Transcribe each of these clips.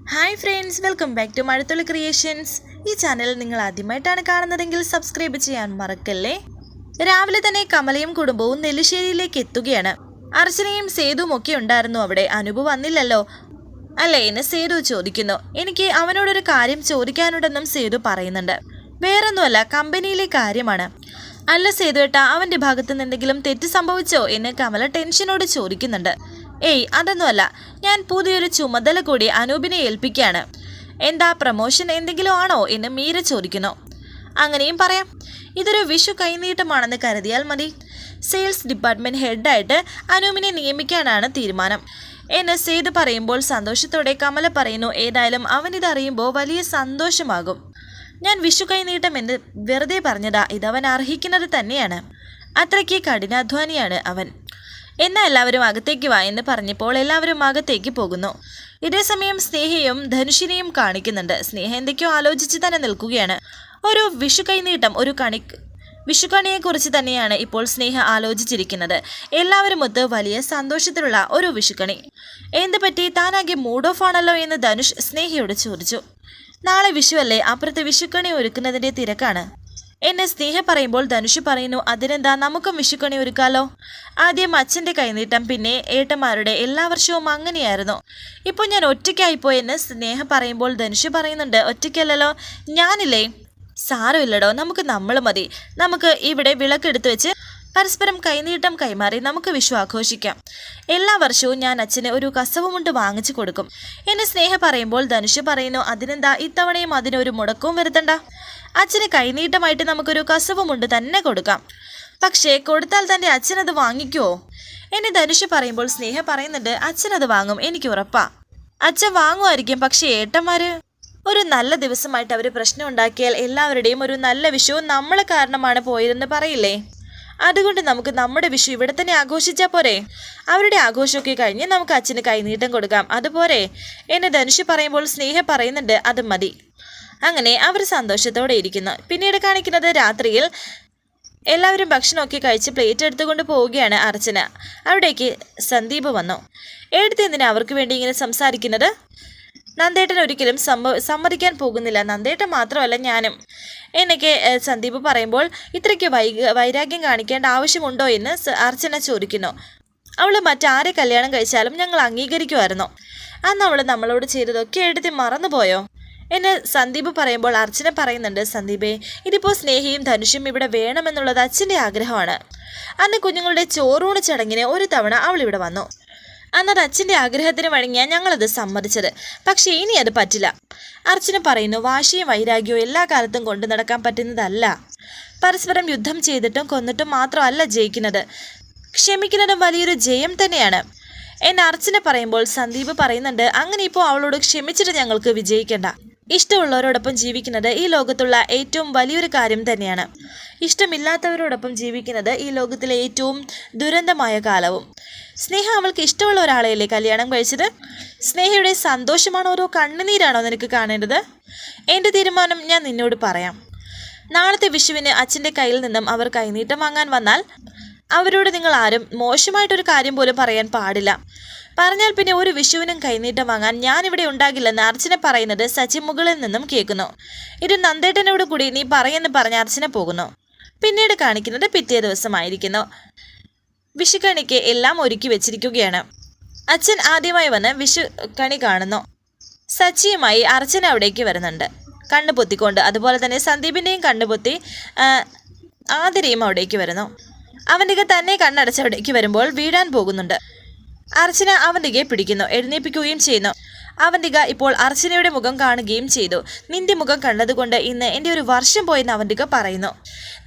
Hi friends welcome back to Mazhathulli creations ഈ channel നിങ്ങൾ ആദ്യമായിട്ടാണ് കാണുന്നതെങ്കിൽ സബ്സ്ക്രൈബ് ചെയ്യാൻ മറക്കല്ലേ? രാവിലെ തന്നെ കമലയും കുടുംബവും നെല്ലിശ്ശേരിയിലേക്ക് എത്തുകയാണ്. അർച്ചനയും സേതുവും ഒക്കെ ഉണ്ടായിരുന്നു. അവിടെ അനുപ് വന്നില്ലല്ലോ. അല്ലേ എന്ന് സേതു ചോദിക്കുന്നു. എനിക്ക് അവനോടൊരു കാര്യം ചോദിക്കാനുണ്ടെന്നും സേതു പറയുന്നുണ്ട്. വേറൊന്നുമല്ല കമ്പനിയിലെ കാര്യമാണ്. അല്ല സേതു അവന്റെ ഭാഗത്തു നിന്ന് എന്തെങ്കിലും തെറ്റ് സംഭവിച്ചോ എന്ന് കമല ടെൻഷനോട് ചോദിക്കുന്നുണ്ട്. ഏയ് അതൊന്നുമല്ല. ഞാൻ പുതിയൊരു ചുമതല കൂടി അനൂപിനെ ഏൽപ്പിക്കുകയാണ്. എന്താ പ്രമോഷൻ എന്തെങ്കിലും ആണോ എന്ന് മീര ചോദിക്കുന്നു. അങ്ങനെയും പറയാം. ഇതൊരു വിഷു കൈനീട്ടമാണെന്ന് കരുതിയാൽ മതി. സെയിൽസ് ഡിപ്പാർട്ട്മെന്റ് ഹെഡായിട്ട് അനൂപിനെ നിയമിക്കാനാണ് തീരുമാനം. എന്ന് സേത് പറയുമ്പോൾ സന്തോഷത്തോടെ കമല പറയുന്നു ഏതായാലും അവനിതറിയുമ്പോൾ വലിയ സന്തോഷമാകും. ഞാൻ വിഷു കൈനീട്ടം എന്ന് വെറുതെ പറഞ്ഞതാ ഇതവൻ അർഹിക്കുന്നത് തന്നെയാണ്. അത്രയ്ക്ക് കഠിനാധ്വാനിയാണ് അവൻ. എന്നാ എല്ലാവരും അകത്തേക്ക് വാ എന്ന് പറഞ്ഞപ്പോൾ എല്ലാവരും അകത്തേക്ക് പോകുന്നു. ഇതേസമയം സ്നേഹയും ധനുഷിനെയും കാണിക്കുന്നുണ്ട്. സ്നേഹ എന്തൊക്കെയോ ആലോചിച്ച് തന്നെ നിൽക്കുകയാണ്. ഒരു വിഷു കൈനീട്ടം ഒരു കണി വിഷുക്കണിയെക്കുറിച്ച് തന്നെയാണ് ഇപ്പോൾ സ്നേഹ ആലോചിച്ചിരിക്കുന്നത്. എല്ലാവരും ഒത്ത് വലിയ സന്തോഷത്തിലുള്ള ഒരു വിഷുക്കണി. എന്ത് പറ്റി? താനാകെ മൂഡ് ഓഫ് ആണല്ലോ എന്ന് ധനുഷ് സ്നേഹയോട് ചോദിച്ചു. നാളെ വിഷുവല്ലേ അപ്പുറത്തെ വിഷുക്കണി ഒരുക്കുന്നതിന്റെ തിരക്കാണ്. എന്നെ സ്നേഹ പറയുമ്പോൾ ധനുഷ് പറയുന്നു അതിനെന്താ? നമുക്കും വിഷുക്കണി ഒരുക്കാലോ. ആദ്യം അച്ഛന്റെ കൈനീട്ടം പിന്നെ ഏട്ടന്മാരുടെ എല്ലാ വർഷവും അങ്ങനെയായിരുന്നു. ഇപ്പോൾ ഞാൻ ഒറ്റയ്ക്കായിപ്പോയെന്ന് സ്നേഹ പറയുമ്പോൾ ധനുഷ് പറയുന്നുണ്ട് ഒറ്റയ്ക്കല്ലല്ലോ ഞാനില്ലേ? സാരമില്ലടോ നമുക്ക് നമ്മൾ മതി. നമുക്ക് ഇവിടെ വിളക്കെടുത്ത് വെച്ച് പരസ്പരം കൈനീട്ടം കൈമാറി നമുക്ക് വിഷു ആഘോഷിക്കാം. എല്ലാ വർഷവും ഞാൻ അച്ഛന് ഒരു കസവുമുണ്ട് വാങ്ങിച്ചു കൊടുക്കും. എന്നെ സ്നേഹ പറയുമ്പോൾ ധനുഷ് പറയുന്നു അതിനെന്താ? ഇത്തവണയും അതിനൊരു മുടക്കവും വരുത്തണ്ട. അച്ഛന് കൈനീട്ടമായിട്ട് നമുക്കൊരു കസവുമുണ്ട് തന്നെ കൊടുക്കാം. പക്ഷേ കൊടുത്താൽ തന്റെ അച്ഛനത് വാങ്ങിക്കുമോ എന്നെ ധനുഷ് പറയുമ്പോൾ സ്നേഹ പറയുന്നുണ്ട് അച്ഛനത് വാങ്ങും എനിക്ക് ഉറപ്പാ. അച്ഛൻ വാങ്ങുമായിരിക്കും പക്ഷേ ഏട്ടന്മാര്? ഒരു നല്ല ദിവസമായിട്ട് അവർ പ്രശ്നം ഉണ്ടാക്കിയാൽ എല്ലാവരുടെയും ഒരു നല്ല വിഷു നമ്മളെ കാരണമാണ് പോയതെന്ന് പറയില്ലേ? അതുകൊണ്ട് നമുക്ക് നമ്മുടെ വിഷു ഇവിടെ തന്നെ ആഘോഷിച്ചാൽ പോരെ? അവരുടെ ആഘോഷമൊക്കെ കഴിഞ്ഞ് നമുക്ക് അച്ഛന് കൈനീട്ടം കൊടുക്കാം. അതുപോലെ എന്നെ ധനുഷ് പറയുമ്പോൾ സ്നേഹ പറയുന്നുണ്ട് അത് മതി. അങ്ങനെ അവർ സന്തോഷത്തോടെ ഇരിക്കുന്നു. പിന്നീട് കാണിക്കുന്നത് രാത്രിയിൽ എല്ലാവരും ഭക്ഷണമൊക്കെ കഴിച്ച് പ്ലേറ്റ് എടുത്തുകൊണ്ട് പോവുകയാണ് അർച്ചന. അവിടേക്ക് സന്ദീപ് വന്നു. എടുത്ത് എന്തിനാ അവർക്ക് വേണ്ടി ഇങ്ങനെ സംസാരിക്കുന്നത്? നന്ദേട്ടൻ ഒരിക്കലും സമ്മ സമ്മതിക്കാൻ പോകുന്നില്ല. നന്ദേട്ടൻ മാത്രമല്ല ഞാനും. എന്നൊക്കെ സന്ദീപ് പറയുമ്പോൾ ഇത്രയ്ക്ക് വൈരാഗ്യം കാണിക്കേണ്ട ആവശ്യമുണ്ടോ എന്ന് അർച്ചന ചോദിക്കുന്നു. അവൾ മറ്റാരെ കല്യാണം കഴിച്ചാലും ഞങ്ങൾ അംഗീകരിക്കുമായിരുന്നു. അന്ന് അവൾ നമ്മളോട് ചെയ്തതൊക്കെ എടുത്ത് മറന്നുപോയോ? എന്ന് സന്ദീപ് പറയുമ്പോൾ അർച്ചന പറയുന്നുണ്ട് സന്ദീപേ ഇതിപ്പോൾ സ്നേഹിയും ധനുഷും ഇവിടെ വേണമെന്നുള്ളത് അച്ഛന്റെ ആഗ്രഹമാണ്. അന്ന് കുഞ്ഞുങ്ങളുടെ ചോറൂണ് ചടങ്ങിന് ഒരു തവണ അവൾ ഇവിടെ വന്നു. അന്നത് അച്ഛന്റെ ആഗ്രഹത്തിന് വഴങ്ങിയാൽ ഞങ്ങളത് സമ്മതിച്ചത്. പക്ഷേ ഇനി അത് പറ്റില്ല. അർച്ചന പറയുന്നു വാശിയും വൈരാഗ്യവും എല്ലാ കാലത്തും കൊണ്ടു നടക്കാൻ പറ്റുന്നതല്ല. പരസ്പരം യുദ്ധം ചെയ്തിട്ടും കൊന്നിട്ടും മാത്രമല്ല ജയിക്കുന്നത്. ക്ഷമിക്കുന്നതും വലിയൊരു ജയം തന്നെയാണ്. എന്നെ അർച്ചന പറയുമ്പോൾ സന്ദീപ് പറയുന്നുണ്ട് അങ്ങനെ ഇപ്പോൾ അവളോട് ക്ഷമിച്ചിട്ട് ഞങ്ങൾക്ക് വിജയിക്കണ്ട. ഇഷ്ടമുള്ളവരോടൊപ്പം ജീവിക്കുന്നത് ഈ ലോകത്തുള്ള ഏറ്റവും വലിയൊരു കാര്യം തന്നെയാണ്. ഇഷ്ടമില്ലാത്തവരോടൊപ്പം ജീവിക്കുന്നത് ഈ ലോകത്തിലെ ഏറ്റവും ദുരന്തമായ കാലവും. സ്നേഹ അവൾക്ക് ഇഷ്ടമുള്ള ഒരാളെയല്ലേ കല്യാണം കഴിച്ചത്? സ്നേഹയുടെ സന്തോഷമാണോ ഓരോ കണ്ണുനീരാണോ നിനക്ക് കാണേണ്ടത്? എന്റെ തീരുമാനം ഞാൻ നിന്നോട് പറയാം. നാളത്തെ വിഷുവിന് അച്ഛന്റെ കയ്യിൽ നിന്നും അവർ കൈനീട്ടം വാങ്ങാൻ വന്നാൽ അവരോട് നിങ്ങൾ ആരും മോശമായിട്ടൊരു കാര്യം പോലും പറയാൻ പാടില്ല. പറഞ്ഞാൽ പിന്നെ ഒരു വിഷുവിനും കൈനീട്ടം വാങ്ങാൻ ഞാനിവിടെ ഉണ്ടാകില്ലെന്ന് അർച്ചന പറയുന്നത് സച്ചി മുകളിൽ നിന്നും കേൾക്കുന്നു. ഇത് നന്ദേട്ടനോട് കൂടി നീ പറയെന്ന് പറഞ്ഞ് അർച്ചന പോകുന്നു. പിന്നീട് കാണിക്കുന്നത് പിറ്റേ ദിവസമായിരിക്കുന്നു. വിഷുക്കണിക്ക് എല്ലാം ഒരുക്കി വെച്ചിരിക്കുകയാണ്. അച്ഛൻ ആദ്യമായി വന്ന് വിഷു കണി കാണുന്നു. സച്ചിയുമായി അർച്ചന അവിടേക്ക് വരുന്നുണ്ട്. കണ്ണു പൊത്തിക്കൊണ്ട് അതുപോലെ തന്നെ സന്ദീപിന്റെയും കണ്ണുപൊത്തി ആതിരയും അവിടേക്ക് വരുന്നു. അവന്റെ തന്നെ കണ്ണടച്ച് അവിടേക്ക് വരുമ്പോൾ വീഴാൻ പോകുന്നുണ്ട്. അർച്ചന അവന്തികയെ പിടിക്കുന്നു എഴുന്നേപ്പിക്കുകയും ചെയ്യുന്നു. അവന്തിക ഇപ്പോൾ അർച്ചനയുടെ മുഖം കാണുകയും ചെയ്തു. നിന്റെ മുഖം കണ്ടതുകൊണ്ട് ഇന്ന് എന്റെ ഒരു വർഷം പോയെന്ന് അവന്തിക പറയുന്നു.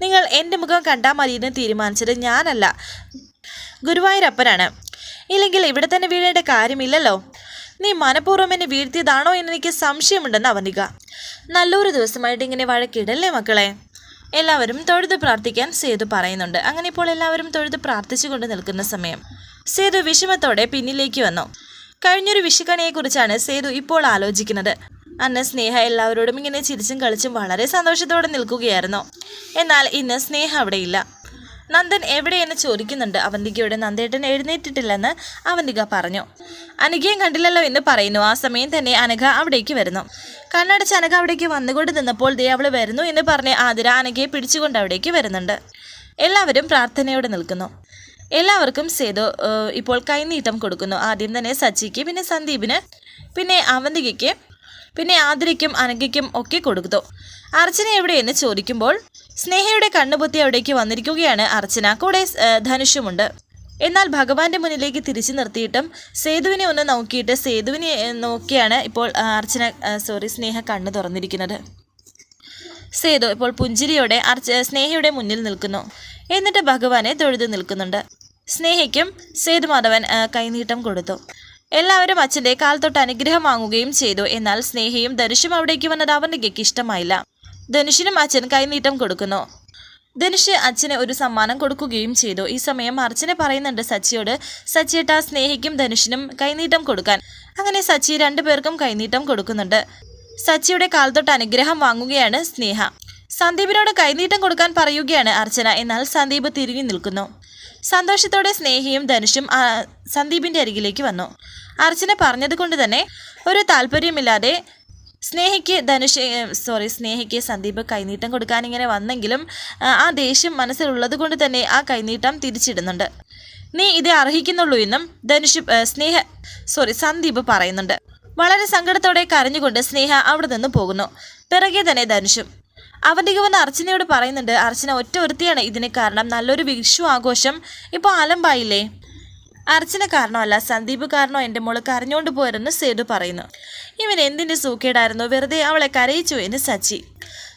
നിങ്ങൾ എന്റെ മുഖം കണ്ടാൽ മതിയെന്ന് തീരുമാനിച്ചത് ഞാനല്ല. ഗുരുവായൂരപ്പനാണ്. ഇല്ലെങ്കിൽ ഇവിടെ തന്നെ വീഴേണ്ട കാര്യമില്ലല്ലോ. നീ മനഃപൂർവം എന്നെ വീഴ്ത്തിയതാണോ എന്ന് എനിക്ക് സംശയമുണ്ടെന്ന് അവനിക നല്ലൊരു ദിവസമായിട്ട് ഇങ്ങനെ വഴക്കിടല്ലേ മക്കളെ? എല്ലാവരും തൊഴുത് പ്രാർത്ഥിക്കാൻ സേതു പറയുന്നുണ്ട്. അങ്ങനെ ഇപ്പോൾ എല്ലാവരും തൊഴുത് പ്രാർത്ഥിച്ചുകൊണ്ട് നിൽക്കുന്ന സമയം. സേതു വിഷമത്തോടെ പിന്നിലേക്ക് വന്നു. കഴിഞ്ഞൊരു വിഷുക്കണിയെക്കുറിച്ചാണ് സേതു ഇപ്പോൾ ആലോചിക്കുന്നത്. അന്ന് സ്നേഹ എല്ലാവരോടും ഇങ്ങനെ ചിരിച്ചും കളിച്ചും വളരെ സന്തോഷത്തോടെ നിൽക്കുകയായിരുന്നു. എന്നാൽ ഇന്ന് സ്നേഹ അവിടെയില്ല. നന്ദൻ എവിടെയെന്ന് ചോദിക്കുന്നുണ്ട്. അവന്തികയുടെ നന്ദേട്ടൻ എഴുന്നേറ്റിട്ടില്ലെന്ന് അവന്തിക പറഞ്ഞു. അനഘയും കണ്ടില്ലല്ലോ എന്ന് പറയുന്നു. ആ സമയം തന്നെ അനഘ അവിടേക്ക് വരുന്നു. കണ്ണടച്ച് അനഘ അവിടേക്ക് വന്നുകൊണ്ട് നിന്നപ്പോൾ ദേ അവൾ വരുന്നു എന്ന് പറഞ്ഞ് ആതിര അനഘയെ പിടിച്ചുകൊണ്ട് അവിടേക്ക് വരുന്നുണ്ട്. എല്ലാവരും പ്രാർത്ഥനയോടെ നിൽക്കുന്നു. എല്ലാവർക്കും സേതു ഇപ്പോൾ കൈനീട്ടം കൊടുക്കുന്നു. ആദ്യം തന്നെ സച്ചിക്ക് പിന്നെ സന്ദീപിന് പിന്നെ അവന്തികയ്ക്ക് പിന്നെ ആതിരയ്ക്കും അനഘയ്ക്കും ഒക്കെ കൊടുത്തു. അർച്ചന എവിടെയെന്ന് ചോദിക്കുമ്പോൾ സ്നേഹയുടെ കണ്ണുപൊത്തി അവിടേക്ക് വന്നിരിക്കുകയാണ് അർച്ചന. കൂടെ ധനുഷുമുണ്ട്. എന്നാൽ ഭഗവാന്റെ മുന്നിലേക്ക് തിരിച്ചു നിർത്തിയിട്ടും സേതുവിനെ ഒന്ന് നോക്കിയിട്ട് സേതുവിനെ നോക്കിയാണ് ഇപ്പോൾ അർച്ചന സോറി സ്നേഹ കണ്ണ് തുറന്നിരിക്കുന്നത്. സേതു ഇപ്പോൾ പുഞ്ചിരിയോടെ അർച്ച സ്നേഹയുടെ മുന്നിൽ നിൽക്കുന്നു. എന്നിട്ട് ഭഗവാനെ തൊഴുതു നിൽക്കുന്നുണ്ട്. സ്നേഹയ്ക്കും സേതുമാധവൻ മാധവൻ കൈനീട്ടം കൊടുത്തു. എല്ലാവരും അച്ഛന്റെ കാൽ തൊട്ട് അനുഗ്രഹം വാങ്ങുകയും ചെയ്തു. എന്നാൽ സ്നേഹയും ധനുഷും അവിടേക്ക് വന്നത് അവനകയ്ക്ക് ഇഷ്ടമായില്ല ധനുഷിനും അച്ഛൻ കൈനീട്ടം കൊടുക്കുന്നു. ധനുഷ് അച്ഛന് ഒരു സമ്മാനം കൊടുക്കുകയും ചെയ്തു. ഈ സമയം അർച്ചന പറയുന്നുണ്ട് സച്ചിയോട് സച്ചിയേട്ട സ്നേഹിക്കും ധനുഷിനും കൈനീട്ടം കൊടുക്കാൻ. അങ്ങനെ സച്ചി രണ്ടുപേർക്കും കൈനീട്ടം കൊടുക്കുന്നുണ്ട്. സച്ചിയുടെ കാൽ തൊട്ട് അനുഗ്രഹം വാങ്ങുകയാണ് സ്നേഹ. സന്ദീപിനോട് കൈനീട്ടം കൊടുക്കാൻ പറയുകയാണ് അർച്ചന. എന്നാൽ സന്ദീപ് തിരിഞ്ഞു നിൽക്കുന്നു. സന്തോഷത്തോടെ സ്നേഹിയും ധനുഷും സന്ദീപിന്റെ അരികിലേക്ക് വന്നു. അർച്ചന പറഞ്ഞത് കൊണ്ട് തന്നെ ഒരു താല്പര്യമില്ലാതെ സ്നേഹിക്ക് ധനുഷ് സോറി സ്നേഹിക്ക് സന്ദീപ് കൈനീട്ടം കൊടുക്കാൻ ഇങ്ങനെ വന്നെങ്കിലും ആ ദേഷ്യം മനസ്സിലുള്ളത് കൊണ്ട് തന്നെ ആ കൈനീട്ടം തിരിച്ചിടുന്നുണ്ട്. നീ ഇത് അർഹിക്കുന്നുള്ളൂ എന്നും ധനുഷ് സ്നേഹ സോറി സന്ദീപ് പറയുന്നുണ്ട്. വളരെ സങ്കടത്തോടെ കരഞ്ഞുകൊണ്ട് സ്നേഹ അവിടെ നിന്ന് പോകുന്നു. പിറകെ തന്നെ ധനുഷും അവന്റെ വന്ന് അർച്ചനയോട് പറയുന്നുണ്ട് അർച്ചന ഒറ്റ ഒരുത്തിയാണ്. ഇതിന് കാരണം നല്ലൊരു വിഷു ആഘോഷം ഇപ്പോൾ ആലമ്പായില്ലേ? അർച്ചന കാരണമല്ല സന്ദീപ് കാരണോ എന്റെ മോൾ കരഞ്ഞുകൊണ്ട് പോരെന്ന് സേതു പറയുന്നു. ഇവൻ എന്തിന്റെ സൂക്കേടായിരുന്നു? വെറുതെ അവളെ കരയിച്ചു എന്ന് സച്ചി.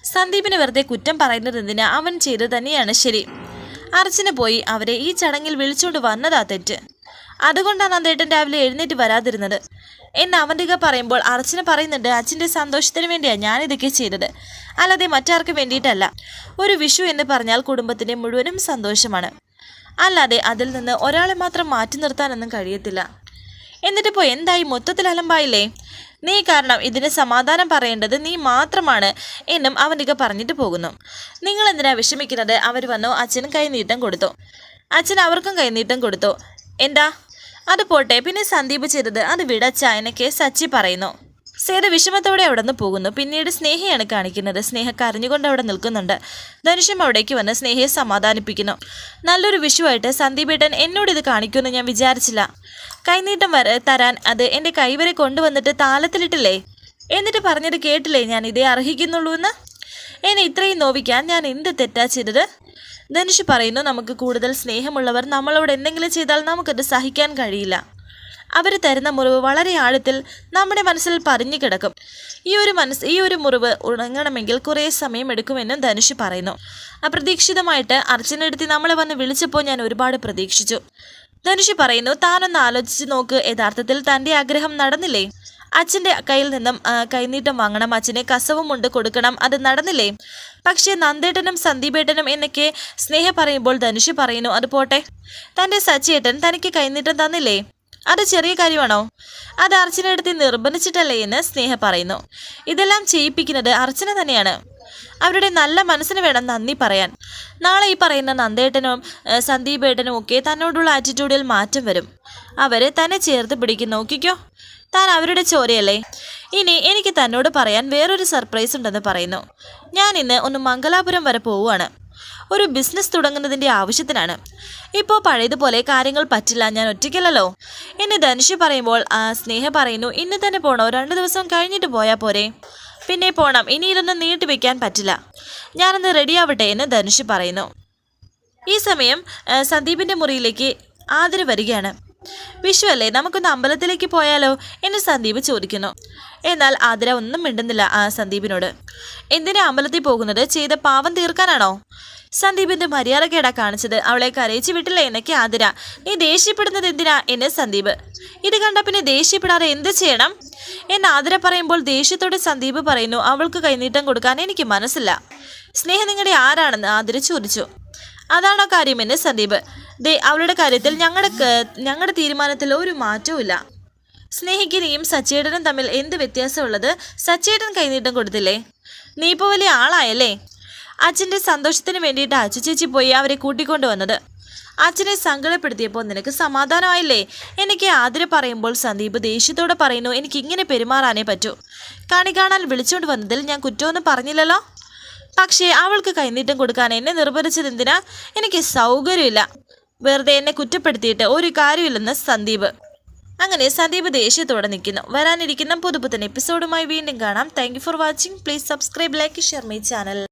സന്ദീപിന് വെറുതെ കുറ്റം പറയുന്നത് എന്തിന്? അവൻ ചെയ്തു തന്നെയാണ് ശരി. അർച്ചന പോയി അവരെ ഈ ചടങ്ങിൽ വിളിച്ചുകൊണ്ട് വന്നതാ തെറ്റ്. അതുകൊണ്ടാണ് നന്ദേട്ടൻ രാവിലെ എഴുന്നേറ്റ് വരാതിരുന്നത്. എന്ന് അവന്തിക പറയുമ്പോൾ അർച്ചന പറയുന്നുണ്ട് അച്ഛന്റെ സന്തോഷത്തിന് വേണ്ടിയാണ് ഞാനിതൊക്കെ ചെയ്തത്. അല്ലാതെ മറ്റാർക്കും വേണ്ടിയിട്ടല്ല. ഒരു വിഷു എന്ന് പറഞ്ഞാൽ കുടുംബത്തിന്റെ മുഴുവനും സന്തോഷമാണ്. അല്ലാതെ അതിൽ നിന്ന് ഒരാളെ മാത്രം മാറ്റി നിർത്താനൊന്നും കഴിയത്തില്ല. എന്നിട്ടിപ്പോൾ എന്തായി? മൊത്തത്തിൽ അലമ്പായില്ലേ? നീ കാരണം ഇതിന് സമാധാനം പറയേണ്ടത് നീ മാത്രമാണ് എന്നും അവനിക പറഞ്ഞിട്ട് പോകുന്നു. നിങ്ങൾ എന്തിനാ വിഷമിക്കുന്നത്? അവർ വന്നു അച്ഛനും കൈനീട്ടം കൊടുത്തു. അച്ഛൻ അവർക്കും കൈനീട്ടം കൊടുത്തു. എന്താ? അത് പോട്ടെ. പിന്നെ സന്ദീപ് ചെയ്തത് അത് വിടച്ച എന്നൊക്കെ സച്ചി പറയുന്നു. സേത വിഷമത്തോടെ അവിടെ നിന്ന് പോകുന്നു. പിന്നീട് സ്നേഹയാണ് കാണിക്കുന്നത്. സ്നേഹ കരഞ്ഞുകൊണ്ട് അവിടെ നിൽക്കുന്നുണ്ട്. ധനുഷം അവിടേക്ക് വന്ന് സ്നേഹയെ സമാധാനിപ്പിക്കുന്നു. നല്ലൊരു വിഷുവായിട്ട് സന്ദീപേട്ടൻ എന്നോട് ഇത് കാണിക്കുമെന്ന് ഞാൻ വിചാരിച്ചില്ല. കൈനീട്ടം വരെ തരാൻ അത് എന്റെ കൈവരെ കൊണ്ടുവന്നിട്ട് താലത്തിലിട്ടില്ലേ? എന്നിട്ട് പറഞ്ഞത് കേട്ടില്ലേ? ഞാൻ ഇതേ അർഹിക്കുന്നുള്ളൂ എന്ന് എന്നെ ഇത്രയും നോവിക്കാൻ ഞാൻ എന്ത് തെറ്റാ ചെയ്തത്? ധനുഷ് പറയുന്നു നമുക്ക് കൂടുതൽ സ്നേഹമുള്ളവർ നമ്മളോട് എന്തെങ്കിലും ചെയ്താൽ നമുക്കത് സഹിക്കാൻ കഴിയില്ല. അവർ തരുന്ന മുറിവ് വളരെ ആഴത്തിൽ നമ്മുടെ മനസ്സിൽ പറഞ്ഞു കിടക്കും. ഈ ഒരു മനസ്സ് ഈ ഒരു മുറിവ് ഉണങ്ങണമെങ്കിൽ കുറേ സമയം എടുക്കുമെന്നും ധനുഷ് പറയുന്നു. അപ്രതീക്ഷിതമായിട്ട് അർച്ചനെടുത്തി നമ്മളെ വന്ന് വിളിച്ചപ്പോൾ ഞാൻ ഒരുപാട് പ്രതീക്ഷിച്ചു. ധനുഷ് പറയുന്നു താനൊന്ന് ആലോചിച്ച് നോക്ക് യഥാർത്ഥത്തിൽ തന്റെ ആഗ്രഹം നടന്നില്ലേ? അച്ഛന്റെ കയ്യിൽ നിന്നും കൈനീട്ടം വാങ്ങണം അച്ഛനെ കസവും ഉണ്ട് കൊടുക്കണം അത് നടന്നില്ലേ? പക്ഷേ നന്ദേട്ടനും സന്ദീപേട്ടനും എന്നൊക്കെ സ്നേഹ പറയുമ്പോൾ ധനുഷ് പറയുന്നു അത് പോട്ടെ. തന്റെ സച്ചിയേട്ടൻ തനിക്ക് കൈനീട്ടം തന്നില്ലേ? അത് ചെറിയ കാര്യമാണോ? അത് അർച്ചനയെടുത്ത് നിർബന്ധിച്ചിട്ടല്ലേ എന്ന് സ്നേഹ പറയുന്നു. ഇതെല്ലാം ചെയ്യിപ്പിക്കുന്നത് അർച്ചന തന്നെയാണ്. അവരുടെ നല്ല മനസ്സിന് വേണം നന്ദി പറയാൻ. നാളെ ഈ പറയുന്ന നന്ദേട്ടനും സന്ദീപേട്ടനും ഒക്കെ തന്നോടുള്ള ആറ്റിറ്റ്യൂഡിൽ മാറ്റം വരും. അവരെ തന്നെ ചേർത്ത് പിടിക്കും നോക്കിക്കോ. താൻ അവരുടെ ചോരയല്ലേ? ഇനി എനിക്ക് തന്നോട് പറയാൻ വേറൊരു സർപ്രൈസ് ഉണ്ടെന്ന് പറയുന്നു. ഞാൻ ഇന്ന് ഒന്ന് മംഗലാപുരം വരെ പോവുകയാണ്. ഒരു ബിസിനസ് തുടങ്ങുന്നതിന്റെ ആവശ്യത്തിനാണ്. ഇപ്പോൾ പഴയതുപോലെ കാര്യങ്ങൾ പറ്റില്ല ഞാൻ ഒറ്റയ്ക്കല്ലല്ലോ. എന്നെ ധനുഷ് പറയുമ്പോൾ ആ സ്നേഹ പറയുന്നു ഇന്ന് തന്നെ പോണോ? രണ്ട് ദിവസം കഴിഞ്ഞിട്ട് പോയാൽ പോരെ. പിന്നെ പോണം. ഇനി ഇതൊന്നും നീട്ടിവെക്കാൻ പറ്റില്ല. ഞാനൊന്ന് റെഡിയാവട്ടെ എന്ന് ധനുഷ് പറയുന്നു. ഈ സമയം സന്ദീപിന്റെ മുറിയിലേക്ക് ആതിര വരികയാണ്. വിഷു അല്ലേ നമുക്കൊന്ന് അമ്പലത്തിലേക്ക് പോയാലോ എന്ന് സന്ദീപ് ചോദിക്കുന്നു. എന്നാൽ ആതിര ഒന്നും മിണ്ടുന്നില്ല ആ സന്ദീപിനോട്. എന്തിനാ അമ്പലത്തിൽ പോകുന്നത്? ചെയ്ത പാവം തീർക്കാനാണോ? സന്ദീപിന്റെ മര്യാദക്കേടാ കാണിച്ചത്. അവളെ കരയിച്ചു വിട്ടില്ല എന്നൊക്കെ ആതിര. നീ ദേഷ്യപ്പെടുന്നത് എന്തിനാ എന്ന് സന്ദീപ്? ഇത് കണ്ട പിന്നെ ദേഷ്യപ്പെടാതെ എന്ത് ചെയ്യണം? എന്ന് ആതിര പറയുമ്പോൾ ദേഷ്യത്തോടെ സന്ദീപ് പറയുന്നു അവൾക്ക് കൈനീട്ടം കൊടുക്കാൻ എനിക്ക് മനസ്സില്ല. സ്നേഹം നിങ്ങളുടെ ആരാണെന്ന് ആതിര ചോദിച്ചു. അതാണോ കാര്യമെന്ന് സന്ദീപ്? ദേ അവളുടെ കാര്യത്തിൽ ഞങ്ങളുടെ ഞങ്ങളുടെ തീരുമാനത്തിൽ ഒരു മാറ്റവും ഇല്ല. സ്നേഹിക്കുകയും സച്ചേട്ടനും തമ്മിൽ എന്ത് വ്യത്യാസമുള്ളത്? സച്ചേട്ടൻ കൈനീട്ടം കൊടുത്തില്ലേ? നീ ഇപ്പോൾ വലിയ ആളായല്ലേ? അച്ഛന്റെ സന്തോഷത്തിന് വേണ്ടിയിട്ട് അച്ചു ചേച്ചി പോയി അവരെ കൂട്ടിക്കൊണ്ടുവന്നത് അച്ഛനെ സങ്കടപ്പെടുത്തിയപ്പോൾ നിനക്ക് സമാധാനമായില്ലേ? എനിക്ക് ആതിര പറയുമ്പോൾ സന്ദീപ് ദേഷ്യത്തോടെ പറയുന്നു എനിക്ക് ഇങ്ങനെ പെരുമാറാനേ പറ്റൂ. കണി കാണാൻ വിളിച്ചുകൊണ്ട് വന്നതിൽ ഞാൻ കുറ്റമൊന്നും പറഞ്ഞില്ലല്ലോ. പക്ഷേ അവൾക്ക് കൈനീട്ടം കൊടുക്കാൻ എന്നെ നിർബന്ധിച്ചത് എന്തിനാ? എനിക്ക് സൗകര്യമില്ല. വെറുതെ എന്നെ കുറ്റപ്പെടുത്തിയിട്ട് ഒരു കാര്യമില്ലെന്ന് സന്ദീപ്. അങ്ങനെ സന്ദീപ് ദേഷ്യത്തോടെ നിൽക്കുന്നു. വരാനിരിക്കുന്ന പുതുപുത്തൻ എപ്പിസോഡുമായി വീണ്ടും കാണാം. Thank for watching please subscribe like share my channel